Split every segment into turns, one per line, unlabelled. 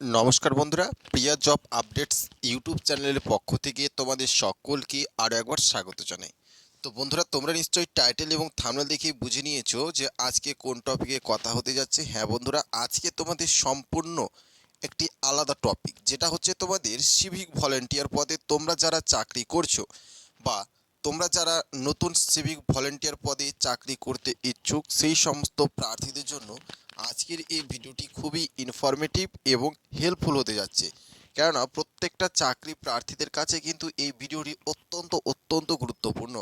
নমস্কার বন্ধুরা, প্রিয়া job updates YouTube চ্যানেলের পক্ষ থেকে তোমাদের সকলকে আরও একবার স্বাগত জানাই। তো বন্ধুরা, তোমরা নিশ্চয়ই টাইটেল এবং থামনেল দেখেই বুঝে নিয়েছো যে আজকে কোন টপিকে কথা হতে যাচ্ছে। হ্যাঁ বন্ধুরা, আজকে তোমাদের সম্পূর্ণ একটি আলাদা টপিক যেটা হচ্ছে তোমাদের সিভিক ভলেন্টিয়ার পদে তোমরা যারা চাকরি করছ বা তোমরা যারা নতুন সিভিক ভলেন্টিয়ার পদে চাকরি করতে ইচ্ছুক, সেই সমস্ত প্রার্থীদের জন্য আজকের এই ভিডিওটি খুবই ইনফরমেটিভ এবং হেল্পফুল হতে যাচ্ছে। কেননা প্রত্যেকটা চাকরি প্রার্থীদের কাছে কিন্তু এই ভিডিওটি অত্যন্ত অত্যন্ত গুরুত্বপূর্ণ।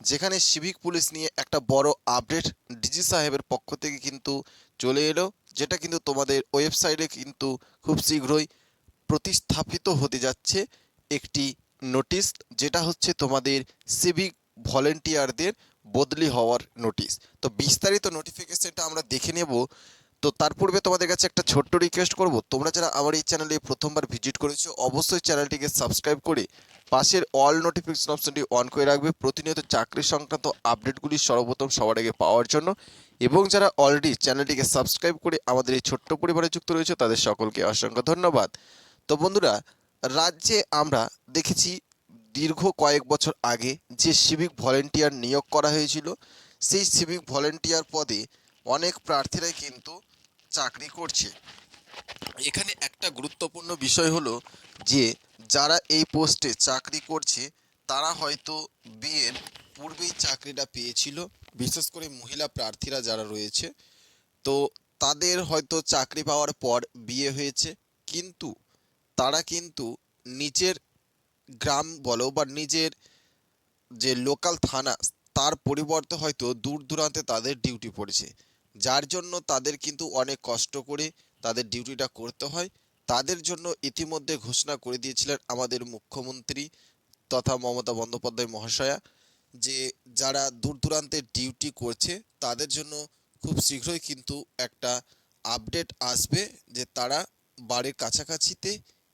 যেখানে সিভিক পুলিশ নিয়ে একটা বড় আপডেট ডিজি সাহেবের পক্ষ থেকে কিন্তু চলে এলো, যেটা কিন্তু তোমাদের ওয়েবসাইটে কিন্তু খুব শীঘ্রই প্রতিস্থাপিত হতে যাচ্ছে একটি নোটিশ যেটা হচ্ছে তোমাদের সিভিক ভলেন্টিয়ারদের বদলি হওয়ার নোটিশ তো বিস্তারিত নোটিফিকেশনটা আমরা দেখে নেব। তো তার পূর্বে তোমাদের কাছে একটা ছোট্ট রিকোয়েস্ট করব। তোমরা যারা আমার এই চ্যানেলে প্রথমবার ভিজিট করেছ, অবশ্যই চ্যানেলটিকে সাবস্ক্রাইব করে পাশের অল নোটিফিকেশন অপশনটি অন করে রাখবে। প্রতিনিয়ত চাকরি সংক্রান্ত আপডেটগুলি সর্বপ্রথম সবার আগে পাওয়ার জন্য। এবং যারা অলরেডি চ্যানেলটিকে সাবস্ক্রাইব করে আমাদের এই ছোট্ট পরিবারে যুক্ত রয়েছে, তাদের সকলকে অসংখ্য ধন্যবাদ। তো বন্ধুরা, রাজ্যে আমরা দেখেছি দীর্ঘ কয়েক বছর আগে যে সিভিক ভলেন্টিয়ার নিয়োগ করা হয়েছিল, সেই সিভিক ভলেন্টিয়ার পদে অনেক প্রার্থীরাই কিন্তু চাকরি করছে। এখানে একটা গুরুত্বপূর্ণ বিষয় হলো যে, যারা এই পোস্টে চাকরি করছে, তারা হয়তো বিয়ের পূর্বেই চাকরিটা পেয়েছিল, বিশেষ করে মহিলা প্রার্থীরা যারা রয়েছে। তো তাদের হয়তো চাকরি পাওয়ার পর বিয়ে হয়েছে, কিন্তু তারা কিন্তু নিজের গ্রাম বলো বা নিজের যে লোকাল থানা, তার পরিবর্তে হয়তো দূর দূরান্তে তাদের ডিউটি পড়েছে। যার জন্য তাদের কিন্তু অনেক কষ্ট করে তাদের ডিউটিটা করতে হয়। তাদের জন্য ইতিমধ্যে ঘোষণা করে দিয়েছিলেন আমাদের মুখ্যমন্ত্রী তথা মমতা বন্দ্যোপাধ্যায় মহাশয়া যে যারা দূর দূরান্তে ডিউটি করছে, তাদের জন্য খুব শীঘ্রই কিন্তু একটা আপডেট আসবে যে তারা বাড়ির কাছাকাছিতে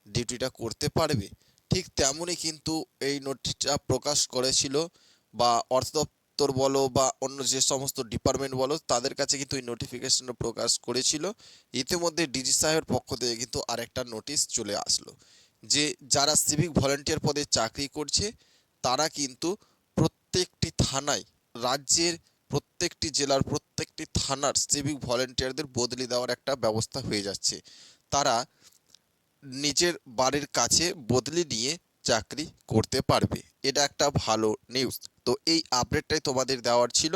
ডিউটিটা করতে পারবে। ঠিক তেমনই কিন্তু এই নোটিশটা প্রকাশ করেছিল বা অর্থ দপ্তর বলো বা অন্য যে সমস্ত ডিপার্টমেন্ট বলো, তাদের কাছে কিন্তু এই নোটিফিকেশনটা প্রকাশ করেছিল। ইতিমধ্যে ডিজি সাহেবের পক্ষ থেকে কিন্তু আরেকটা নোটিশ চলে আসলো যে, যারা সিভিক ভলেন্টিয়ার পদে চাকরি করছে, তারা কিন্তু প্রত্যেকটি থানায়, রাজ্যের প্রত্যেকটি জেলার প্রত্যেকটি থানার সিভিক ভলেন্টিয়ারদের বদলি দেওয়ার একটা ব্যবস্থা হয়ে যাচ্ছে। তারা নিজের বাড়ির কাছে বদলি নিয়ে চাকরি করতে পারবে। এটা একটা ভালো নিউজ তো এই আপডেটটাই তোমাদের দেওয়ার ছিল।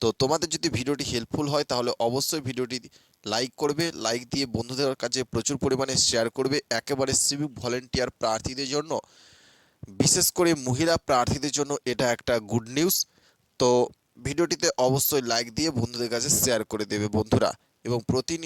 তো তোমাদের যদি ভিডিওটি হেল্পফুল হয়, তাহলে অবশ্যই ভিডিওটি লাইক করবে লাইক দিয়ে বন্ধুদের কাছে প্রচুর পরিমাণে শেয়ার করবে, একেবারে সিভিক ভলেন্টিয়ার প্রার্থীদের জন্য। বিশেষ করে মহিলা প্রার্থীদের জন্য এটা একটা গুড নিউজ তো ভিডিওটিতে অবশ্যই লাইক দিয়ে বন্ধুদের কাছে শেয়ার করে দেবে বন্ধুরা। এবং প্রতিনিয়ত